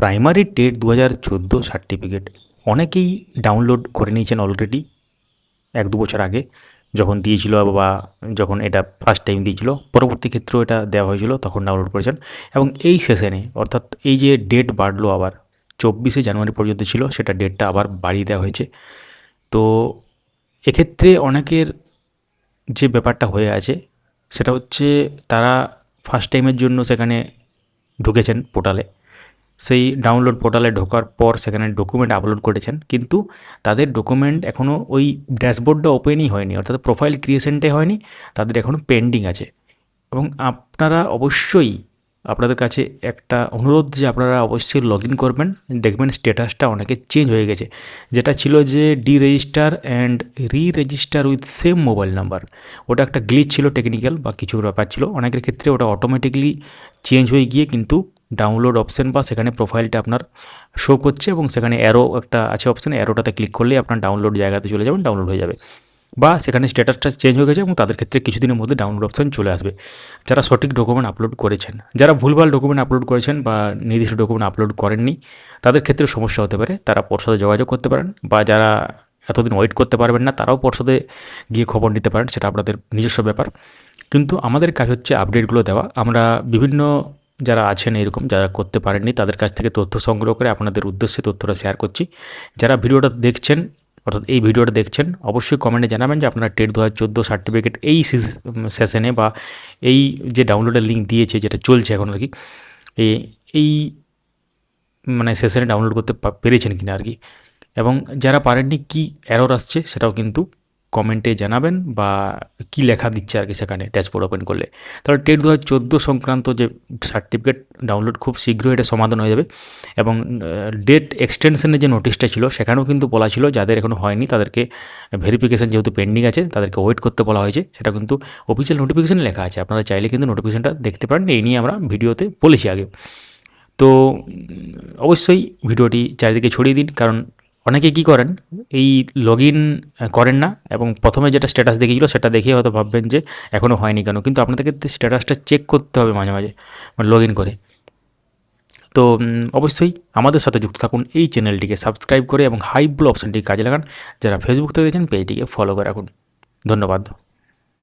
Primary TET দু হাজার চোদ্দ সার্টিফিকেট অনেকেই ডাউনলোড করে নিয়েছেন অলরেডি এক দু বছর আগে যখন দিয়েছিল বা যখন এটা ফার্স্ট টাইম দিয়েছিল, পরবর্তী ক্ষেত্রেও এটা দেওয়া হয়েছিল, তখন ডাউনলোড করেছেন। এবং এই সেশনে অর্থাৎ এই যে ডেট বাড়লো আবার, চব্বিশে জানুয়ারি পর্যন্ত ছিল, সেটা ডেটটা আবার বাড়িয়ে দেওয়া হয়েছে। তো এক্ষেত্রে অনেকের যে ব্যাপারটা হয়ে আছে, সেটা হচ্ছে তারা ফার্স্ট টাইমের জন্য সেখানে ঢুকেছেন পোর্টালে সেই ডাউনলোড পোর্টালে ঢোকার পর সেখানে ডকুমেন্ট আপলোড করেছেন। কিন্তু তাদের ডকুমেন্ট এখনও ওই ড্যাশবোর্ডটা ওপেনই হয়নি, অর্থাৎ প্রোফাইল ক্রিয়েশনটাই হয়নি, তাদের এখনও পেন্ডিং আছে। এবং আপনারা অবশ্যই আপনাদের কাছে একটা অনুরোধ যে আপনারা অবশ্যই লগ ইন করবেন। দেখবেন স্ট্যাটাসটা অনেকে চেঞ্জ হয়ে গেছে। যেটা ছিল যে deregister and reregister with same mobile number ওটা একটা গ্লিচ ছিল টেকনিক্যাল বা কিছু ব্যাপার ছিল। অনেকের ক্ষেত্রে ওটা অটোমেটিকলি চেঞ্জ হয়ে গিয়ে কিন্তু ডাউনলোড অপশান বা সেখানে প্রোফাইলটা আপনার শো করছে এবং সেখানে অ্যারো একটা আছে অপশান অ্যারোটাতে ক্লিক করলেই আপনার ডাউনলোড জায়গাতে চলে যাবেন ডাউনলোড হয়ে যাবে। বা সেখানে স্ট্যাটাসটা চেঞ্জ হয়ে গেছে এবং তাদের ক্ষেত্রে কিছুদিনের মধ্যে ডাউনলোড অপশন চলে আসবে। যারা সঠিক ডকুমেন্ট আপলোড করেছেন, যারা ভুলভাল ডকুমেন্ট আপলোড করেছেন বা নির্দিষ্ট ডকুমেন্ট আপলোড করেননি, তাদের ক্ষেত্রে সমস্যা হতে পারে। তারা পর্ষদে যোগাযোগ করতে পারেন বা যারা এতদিন ওয়েট করতে পারবেন না, তারাও পর্ষদে গিয়ে খবর নিতে পারেন, সেটা আপনাদের নিজস্ব ব্যাপার। কিন্তু আমাদের কাজ হচ্ছে আপডেটগুলো দেওয়া। আমরা বিভিন্ন যারা আছেন এরকম, যারা করতে পারেননি, তাদের কাছ থেকে তথ্য সংগ্রহ করে আপনাদের উদ্দেশ্যে তথ্যটা শেয়ার করছি। যারা ভিডিওটা দেখছেন অর্থাৎ এই ভিডিওটা দেখছেন, অবশ্যই কমেন্টে জানাবেন যে আপনারা টেট দু হাজার চোদ্দ সার্টিফিকেট এই সেশনে বা এই যে ডাউনলোডের লিঙ্ক দিয়েছে যেটা চলছে এখন আর কি এই মানে সেশনে ডাউনলোড করতে পেরেছেন পেরেছেন কিনা আর কি এবং যারা পারেননি কী অ্যারোর আসছে সেটাও কিন্তু কমেন্টে জানাবেন বা কী লেখা দিচ্ছে আর কি সেখানে ড্যাশবোর্ড ওপেন করলে। তাহলে টেট দু চোদ্দ সংক্রান্ত যে সার্টিফিকেট ডাউনলোড খুব শীঘ্রই এটা সমাধান হয়ে যাবে এবং ডেট এক্সটেনশনের যে নোটিশটা ছিল সেখানেও কিন্তু বলা ছিল যাদের এখনও হয়নি তাদেরকে ভেরিফিকেশান যেহেতু পেন্ডিং আছে তাদেরকে ওয়েট করতে বলা হয়েছে। সেটা কিন্তু অফিসিয়াল নোটিফিকেশানে লেখা আছে। আপনারা চাইলে কিন্তু নোটিফিকেশানটা দেখতে পারেন। এই নিয়ে আমরা ভিডিওতে বলেছি আগে। তো অবশ্যই ভিডিওটি চারিদিকে ছড়িয়ে দিন কারণ অনেকে কি করেন? এই লগ করেন না এবং প্রথমে যেটা স্ট্যাটাস দেখিয়েছিল সেটা দেখে হয়তো ভাববেন যে এখনও হয়নি কেন? কিন্তু আপনাদেরকে স্ট্যাটাসটা চেক করতে হবে মাঝে মাঝে মানে লগ করে। তো অবশ্যই আমাদের সাথে যুক্ত থাকুন এই চ্যানেলটিকে সাবস্ক্রাইব করে এবং হাইব্লো অপশানটি কাজে লাগান। যারা ফেসবুক থেকে দেখছেন পেজটিকে ফলো করে রাখুন। ধন্যবাদ।